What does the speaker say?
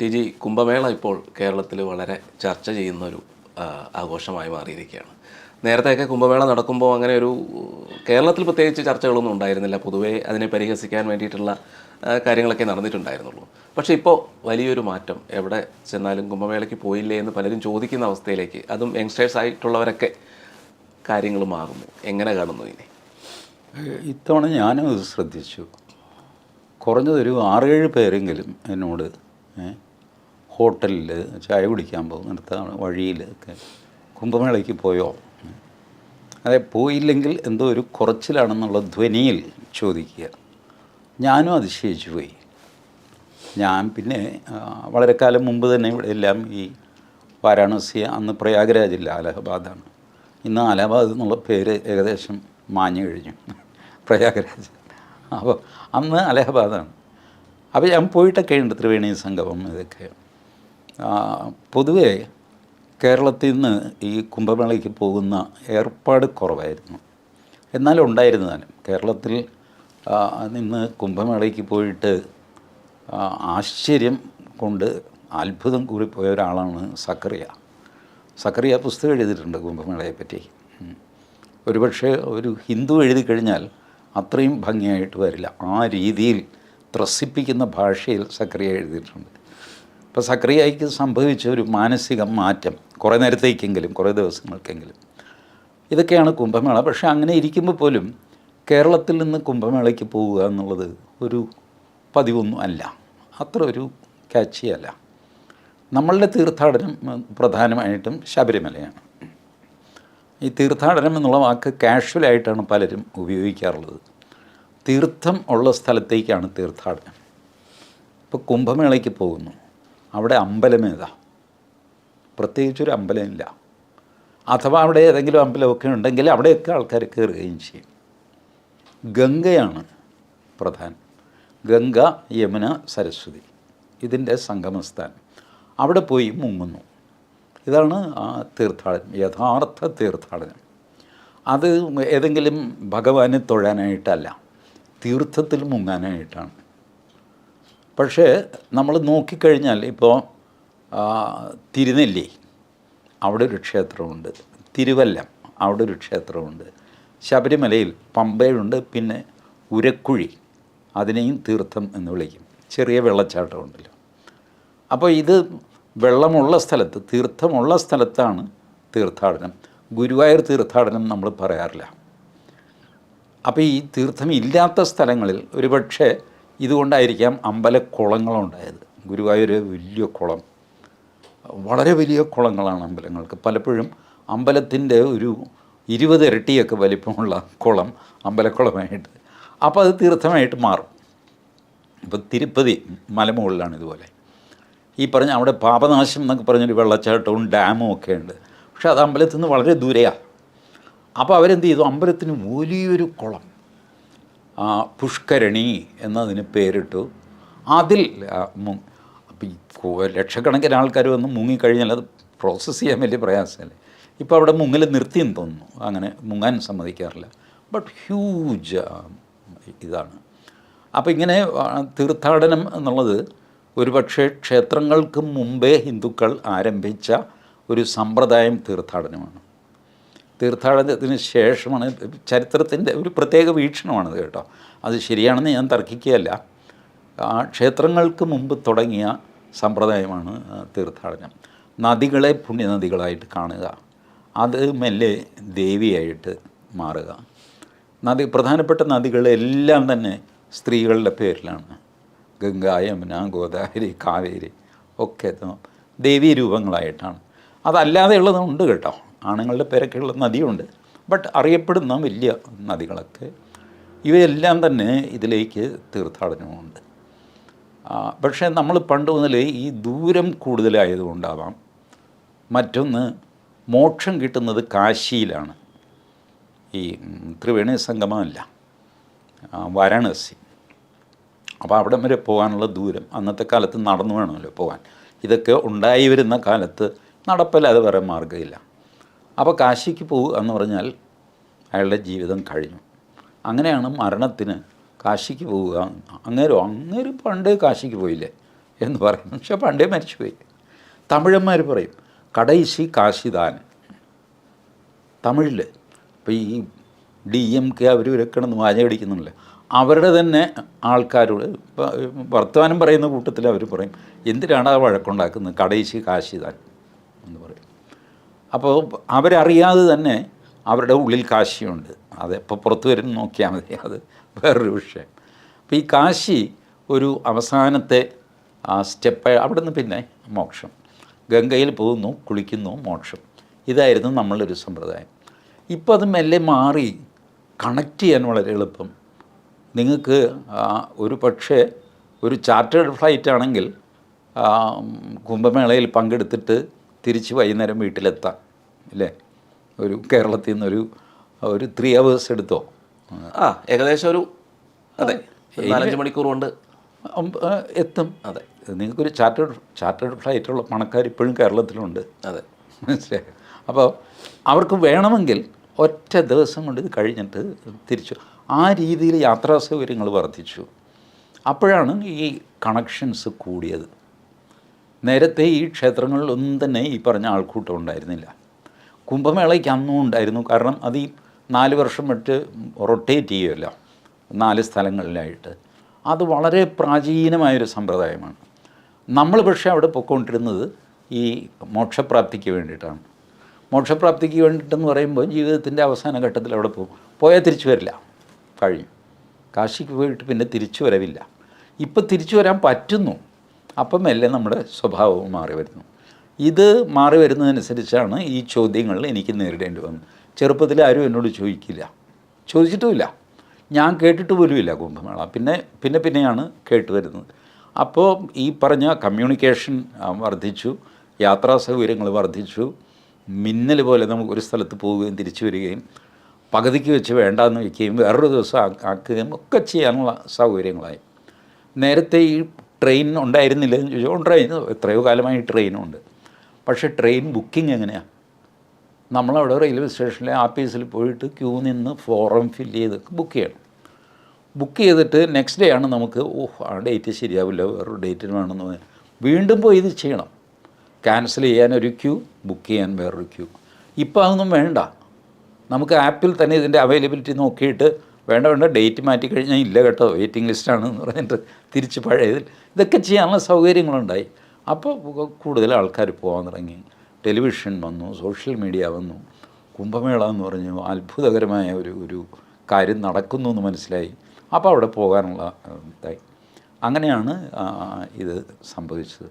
T G Kumbh Mela ഇപ്പോൾ കേരളത്തിൽ വളരെ ചർച്ച ചെയ്യുന്ന ഒരു ആഘോഷമായി മാറിയിരിക്കുകയാണ്. നേരത്തെയൊക്കെ കുംഭമേള നടക്കുമ്പോൾ അങ്ങനെ ഒരു കേരളത്തിൽ പ്രത്യേകിച്ച് ചർച്ചകളൊന്നും ഉണ്ടായിരുന്നില്ല. പൊതുവേ അതിനെ പരിഹസിക്കാൻ വേണ്ടിയിട്ടുള്ള കാര്യങ്ങളൊക്കെ നടന്നിട്ടുണ്ടായിരുന്നുള്ളൂ. പക്ഷേ ഇപ്പോൾ വലിയൊരു മാറ്റം. എവിടെ ചെന്നാലും കുംഭമേളയ്ക്ക് പോയില്ലേ എന്ന് പലരും ചോദിക്കുന്ന അവസ്ഥയിലേക്ക് അതും യങ്സ്റ്റേഴ്സ് ആയിട്ടുള്ളവരൊക്കെ കാര്യങ്ങൾ മാറുന്നു എങ്ങനെ കാണുന്നു ഇനി? ഇത്തവണ ഞാനും ശ്രദ്ധിച്ചു. കുറഞ്ഞതൊരു ആറേഴ് പേരെങ്കിലും എന്നോട് ഹോട്ടലിൽ ചായ കുടിക്കാൻ പോകുന്നിടത്ത് വഴിയിൽ ഒക്കെ. കുംഭമേളയ്ക്ക് പോയോ? അതെ പോയില്ലെങ്കിൽ എന്തോ ഒരു കുറച്ചിലാണെന്നുള്ള ധ്വനിയിൽ ചോദിക്കുക. ഞാനും അതിശയിച്ചു പോയി. ഞാൻ പിന്നെ വളരെ കാലം മുമ്പ് തന്നെ ഇവിടെ എല്ലാം ഈ വാരാണസി അന്ന് പ്രയാഗരാജില്ല അലഹബാദാണ്. ഇന്ന് അലഹബാദ് എന്നുള്ള പേര് ഏകദേശം മാഞ്ഞു കഴിഞ്ഞു. പ്രയാഗ്രാജ്. അപ്പോൾ അന്ന് അലഹബാദാണ്. അപ്പോൾ ഞാൻ പോയിട്ടൊക്കെ ഉണ്ട് ത്രിവേണി സംഗമം ഇതൊക്കെ. പൊതുവേ കേരളത്തിൽ നിന്ന് ഈ കുംഭമേളയ്ക്ക് പോകുന്ന ഏർപ്പാട് കുറവായിരുന്നു. എന്നാലും ഉണ്ടായിരുന്നാലും കേരളത്തിൽ നിന്ന് കുംഭമേളയ്ക്ക് പോയിട്ട് ആശ്ചര്യം കൊണ്ട് അത്ഭുതം പോയ ഒരാളാണ് സക്കറിയ. സക്കറിയ പുസ്തകം എഴുതിയിട്ടുണ്ട് കുംഭമേളയെ പറ്റി. ഉം. ഒരുപക്ഷെ ഒരു ഹിന്ദു എഴുതി കഴിഞ്ഞാൽ അത്രയും ഭംഗിയായിട്ട് വരില്ല. ആ രീതിയിൽ ത്രസിപ്പിക്കുന്ന ഭാഷയിൽ സക്രിയ എഴുതിയിട്ടുണ്ട്. ഇപ്പോൾ സക്രിയയ്ക്ക് സംഭവിച്ച ഒരു മാനസിക മാറ്റം കുറേ നേരത്തേക്കെങ്കിലും കുറേ ദിവസങ്ങൾക്കെങ്കിലും. ഇതൊക്കെയാണ് കുംഭമേള. പക്ഷേ അങ്ങനെ ഇരിക്കുമ്പോൾ പോലും കേരളത്തിൽ നിന്ന് കുംഭമേളയ്ക്ക് പോവുക എന്നുള്ളത് ഒരു പതിവൊന്നും അല്ല. അത്ര ഒരു കാച്ചിയല്ല നമ്മളുടെ തീർത്ഥാടനം പ്രധാനമായിട്ടും ശബരിമലയാണ്. ഈ തീർത്ഥാടനം എന്നുള്ള വാക്ക് കാഷ്വലായിട്ടാണ് പലരും ഉപയോഗിക്കാറുള്ളത്. തീർത്ഥം ഉള്ള സ്ഥലത്തേക്കാണ് തീർത്ഥാടനം. ഇപ്പോൾ കുംഭമേളയ്ക്ക് പോകുന്നു. അവിടെ അമ്പലമേതാ പ്രത്യേകിച്ചൊരു അമ്പലമില്ല അഥവാ അവിടെ ഏതെങ്കിലും അമ്പലമൊക്കെ ഉണ്ടെങ്കിൽ അവിടെയൊക്കെ ആൾക്കാർ കയറുകയും ചെയ്യും. ഗംഗയാണ് പ്രധാനം. ഗംഗ യമുന സരസ്വതി. ഇതിന്റെ സംഗമസ്ഥാനം. അവിടെ പോയി മുങ്ങുന്നു. ഇതാണ് ആ തീർത്ഥാടനം യഥാർത്ഥ തീർത്ഥാടനം. അത് ഏതെങ്കിലും ഭഗവാനെ തൊഴാനായിട്ടല്ല തീർത്ഥത്തിൽ മുങ്ങാനായിട്ടാണ്. പക്ഷേ നമ്മൾ നോക്കിക്കഴിഞ്ഞാൽ ഇപ്പോൾ തിരുനെല്ലി അവിടെ ഒരു ക്ഷേത്രമുണ്ട്. തിരുവല്ലം അവിടെ ഒരു ക്ഷേത്രമുണ്ട്. ശബരിമലയിൽ പമ്പയുണ്ട് പിന്നെ ഉരക്കുഴി അതിനെയും തീർത്ഥം എന്ന് വിളിക്കും. ചെറിയ വെള്ളച്ചാട്ടമുണ്ടല്ലോ. അപ്പോൾ ഇത് വെള്ളമുള്ള സ്ഥലത്ത് തീർത്ഥമുള്ള സ്ഥലത്താണ് തീർത്ഥാടനം. ഗുരുവായൂർ തീർത്ഥാടനം നമ്മൾ പറയാറില്ല. അപ്പോൾ ഈ തീർത്ഥം ഇല്ലാത്ത സ്ഥലങ്ങളിൽ ഒരുപക്ഷെ ഇതുകൊണ്ടായിരിക്കാം അമ്പലക്കുളങ്ങളുണ്ടായത് ഗുരുവായൂർ വലിയ കുളം. വളരെ വലിയ കുളങ്ങളാണ് അമ്പലങ്ങൾക്ക്. പലപ്പോഴും അമ്പലത്തിന്റെ ഒരു ഇരുപത് ഇരട്ടിയൊക്കെ വലിപ്പമുള്ള കുളം അമ്പലക്കുളമായിട്ട്. അപ്പോൾ അത് തീർത്ഥമായിട്ട് മാറും. ഇപ്പോൾ തിരുപ്പതി മലമുകളിലാണ് ഇതുപോലെ. ഈ പറഞ്ഞ അവിടെ പാപനാശം എന്നൊക്കെ പറഞ്ഞൊരു വെള്ളച്ചാട്ടവും ഡാമും ഒക്കെ ഉണ്ട്. പക്ഷെ അത് അമ്പലത്തിൽ നിന്ന് വളരെ ദൂരെയാണ് അപ്പോൾ അവരെന്ത് ചെയ്തു? അമ്പലത്തിന് വലിയൊരു കുളം. പുഷ്കരണി എന്നതിന് പേരിട്ടു. അതിൽ ലക്ഷക്കണക്കിന് ആൾക്കാർ വന്ന് മുങ്ങിക്കഴിഞ്ഞാൽ അത് പ്രോസസ്സ് ചെയ്യാൻ വലിയ പ്രയാസമല്ലേ? ഇപ്പോൾ അവിടെ മുങ്ങൽ നിർത്തിയെന്ന് തോന്നുന്നു. അങ്ങനെ മുങ്ങാൻ സമ്മതിക്കാറില്ല. ബട്ട് ഹ്യൂജ് ഇതാണ്. അപ്പോൾ ഇങ്ങനെ തീർത്ഥാടനം എന്നുള്ളത് ഒരുപക്ഷെ ക്ഷേത്രങ്ങൾക്ക് മുമ്പേ ഹിന്ദുക്കൾ ആരംഭിച്ച ഒരു സമ്പ്രദായം തീർത്ഥാടനമാണ്. തീർത്ഥാടനത്തിന് ശേഷമാണ് ചരിത്രത്തിന്റെ ഒരു പ്രത്യേക വീക്ഷണമാണത് കേട്ടോ. അത് ശരിയാണെന്ന് ഞാൻ തർക്കിക്കുകയല്ല. ആ ക്ഷേത്രങ്ങൾക്ക് മുമ്പ് തുടങ്ങിയ സമ്പ്രദായമാണ് തീർത്ഥാടനം. നദികളെ പുണ്യനദികളായിട്ട് കാണുക. അത് മെല്ലെ ദേവിയായിട്ട് മാറുക. നദി പ്രധാനപ്പെട്ട നദികളെല്ലാം തന്നെ സ്ത്രീകളുടെ പേരിലാണ്. ഗംഗ യമുന ഗോദാവരി കാവേരി ഒക്കെ ദേവീ രൂപങ്ങളായിട്ടാണ് അതല്ലാതെയുള്ളതുണ്ട് കേട്ടോ. ആണുങ്ങളുടെ പേരൊക്കെയുള്ള നദിയുണ്ട്. ബട്ട് അറിയപ്പെടുന്ന വലിയ നദികളൊക്കെ ഇവയെല്ലാം തന്നെ ഇതിലേക്ക് തീർത്ഥാടനമുണ്ട്. പക്ഷേ നമ്മൾ പണ്ട് മുതൽ ഈ ദൂരം കൂടുതലായതുകൊണ്ടാവാം മറ്റൊന്ന് മോക്ഷം കിട്ടുന്നത് കാശിയിലാണ്. ഈ ത്രിവേണി സംഗമമല്ല വാരാണസി. അപ്പോൾ അവിടെ വരെ പോകാനുള്ള ദൂരം അന്നത്തെ കാലത്ത് നടന്നു വേണമല്ലോ പോകാൻ. ഇതൊക്കെ ഉണ്ടായി വരുന്ന കാലത്ത് നടപ്പല്ലാതെ വേറെ മാർഗമില്ല. അപ്പോൾ കാശിക്ക് പോകുക എന്ന് പറഞ്ഞാൽ അയാളുടെ ജീവിതം കഴിഞ്ഞു. അങ്ങനെയാണ് മരണത്തിന് കാശിക്ക് പോവുക. അങ്ങേരും അങ്ങേരും പണ്ട് കാശിക്ക് പോയില്ലേ എന്ന് പറയുന്നു പക്ഷെ പണ്ടേ മരിച്ചുപോയി. തമിഴന്മാർ പറയും കടൈശി കാശിദാൻ. തമിഴിൽ ഇപ്പോൾ ഈ ഡി എം കെ അവർ ഇവരൊക്കെ വാചകടിക്കുന്നില്ല അവരുടെ തന്നെ ആൾക്കാരോട് വർത്തമാനം പറയുന്ന കൂട്ടത്തിൽ അവർ പറയും എന്തിനാണ് ആ വഴക്കുണ്ടാക്കുന്നത്? കടൈശി കാശിദാൻ. അപ്പോൾ അവരറിയാതെ തന്നെ അവരുടെ ഉള്ളിൽ കാശിയുണ്ട്. അതെപ്പോൾ പുറത്തു വരും നോക്കിയാൽ മതി. അത് വേറൊരു വിഷയം. അപ്പോൾ ഈ കാശി ഒരു അവസാനത്തെ സ്റ്റെപ്പ് അവിടെ നിന്ന് പിന്നെ മോക്ഷം. ഗംഗയിൽ പോകുന്നു കുളിക്കുന്നു മോക്ഷം. ഇതായിരുന്നു നമ്മളുടെ ഒരു സമ്പ്രദായം. ഇപ്പോൾ അത് മെല്ലെ മാറി കണക്റ്റ് ചെയ്യാൻ വളരെ എളുപ്പം. നിങ്ങൾക്ക് ഒരു പക്ഷേ ഒരു ചാർട്ടേഡ് ഫ്ലൈറ്റ് ആണെങ്കിൽ കുംഭമേളയിൽ പങ്കെടുത്തിട്ട് തിരിച്ച് വൈകുന്നേരം വീട്ടിലെത്താം അല്ലേ? ഒരു കേരളത്തിൽ നിന്നൊരു ഒരു ത്രീ അവേഴ്സ് എടുത്തോ? ആ ഏകദേശം ഒരു അതെ നാലഞ്ച് മണിക്കൂർ കൊണ്ട് എത്തും. അതെ. നിങ്ങൾക്കൊരു ചാർട്ടേഡ് ചാർട്ടേഡ് ഫ്ലൈറ്റുള്ള പണക്കാർ ഇപ്പോഴും കേരളത്തിലുണ്ട്. അതെ. മനസ്സിലായി? അപ്പോൾ അവർക്ക് വേണമെങ്കിൽ ഒറ്റ ദിവസം കൊണ്ട് ഇത് കഴിഞ്ഞിട്ട് തിരിച്ചു. ആ രീതിയിൽ യാത്രാ സൗകര്യങ്ങൾ വർദ്ധിച്ചു. അപ്പോഴാണ് ഈ കണക്ഷൻസ് കൂടിയത്. നേരത്തെ ഈ ക്ഷേത്രങ്ങളിലൊന്നും തന്നെ ഈ പറഞ്ഞ ആൾക്കൂട്ടം ഉണ്ടായിരുന്നില്ല. കുംഭമേളയ്ക്ക് അന്നും ഉണ്ടായിരുന്നു. കാരണം അത് ഈ നാല് വർഷം വിട്ട് റൊട്ടേറ്റ് ചെയ്യുമല്ലോ നാല് സ്ഥലങ്ങളിലായിട്ട്. അത് വളരെ പ്രാചീനമായൊരു സമ്പ്രദായമാണ്. നമ്മൾ പക്ഷേ അവിടെ പൊയ്ക്കൊണ്ടിരുന്നത് ഈ മോക്ഷപ്രാപ്തിക്ക് വേണ്ടിയിട്ടാണ്. മോക്ഷപ്രാപ്തിക്ക് വേണ്ടിയിട്ടെന്ന് പറയുമ്പോൾ ജീവിതത്തിന്റെ അവസാന ഘട്ടത്തിൽ അവിടെ പോകും പോയാൽ തിരിച്ചു വരില്ല. കഴിഞ്ഞു കാശിക്ക് പോയിട്ട് പിന്നെ തിരിച്ചു വരവില്ല. ഇപ്പം തിരിച്ചു വരാൻ പറ്റുന്നു. അപ്പം മെല്ലെ നമ്മുടെ സ്വഭാവവും മാറി വരുന്നു. ഇത് മാറി വരുന്നതനുസരിച്ചാണ് ഈ ചോദ്യങ്ങൾ എനിക്ക് നേരിടേണ്ടി വന്നത്. ചെറുപ്പത്തിൽ ആരും എന്നോട് ചോദിക്കില്ല. ചോദിച്ചിട്ടുമില്ല. ഞാൻ കേട്ടിട്ട് പോലുമില്ല കുംഭമേള. പിന്നെ പിന്നെ പിന്നെയാണ് കേട്ട് വരുന്നത്. അപ്പോൾ ഈ പറഞ്ഞ കമ്മ്യൂണിക്കേഷൻ വർദ്ധിച്ചു. യാത്രാ സൗകര്യങ്ങൾ വർദ്ധിച്ചു. മിന്നൽ പോലെ നമുക്ക് ഒരു സ്ഥലത്ത് പോവുകയും തിരിച്ചു വരികയും പകുതിക്ക് വെച്ച് വേണ്ടാന്ന് വയ്ക്കുകയും വേറൊരു ദിവസം ആക്കുകയും ഒക്കെ ചെയ്യാനുള്ള സൗകര്യങ്ങളായി. നേരത്തെ ഈ ട്രെയിൻ ഉണ്ടായിരുന്നില്ല എന്ന് ചോദിച്ചാൽ ഉണ്ടായിരുന്നു എത്രയോ കാലമായി ട്രെയിനുണ്ട് പക്ഷേ ട്രെയിൻ ബുക്കിംഗ് എങ്ങനെയാണ് നമ്മളവിടെ റെയിൽവേ സ്റ്റേഷനിലെ ആഫീസിൽ പോയിട്ട് ക്യൂ നിന്ന് ഫോറം ഫില്ല് ചെയ്ത് ബുക്ക് ചെയ്യണം. ബുക്ക് ചെയ്തിട്ട് നെക്സ്റ്റ് ഡേ ആണ് നമുക്ക് ഓഹ് ആ ഡേറ്റ് ശരിയാവില്ല വേറൊരു ഡേറ്റിന് വേണമെന്ന് വീണ്ടും പോയി ഇത് ചെയ്യണം. ക്യാൻസൽ ചെയ്യാൻ ഒരു ക്യൂ ബുക്ക് ചെയ്യാൻ വേറൊരു ക്യൂ ഇപ്പോൾ അതൊന്നും വേണ്ട. നമുക്ക് ആപ്പിൽ തന്നെ ഇതിന്റെ അവൈലബിലിറ്റി നോക്കിയിട്ട് വേണ്ട വേണ്ട ഡേറ്റ് മാറ്റി കഴിഞ്ഞാൽ ഇല്ല കേട്ടോ വെയിറ്റിംഗ് ലിസ്റ്റാണ് എന്ന് പറഞ്ഞിട്ട് തിരിച്ച് പഴയതിൽ. ഇതൊക്കെ ചെയ്യാനുള്ള സൗകര്യങ്ങളുണ്ടായി. അപ്പോൾ കൂടുതൽ ആൾക്കാർ പോകാൻ തുടങ്ങി. ടെലിവിഷൻ വന്നു സോഷ്യൽ മീഡിയ വന്നു. കുംഭമേള എന്ന് പറഞ്ഞു അത്ഭുതകരമായ ഒരു ഒരു കാര്യം നടക്കുന്നു എന്ന് മനസ്സിലായി. അപ്പോൾ അവിടെ പോകാനുള്ള ഇതായി. അങ്ങനെയാണ് ഇത് സംഭവിച്ചത്.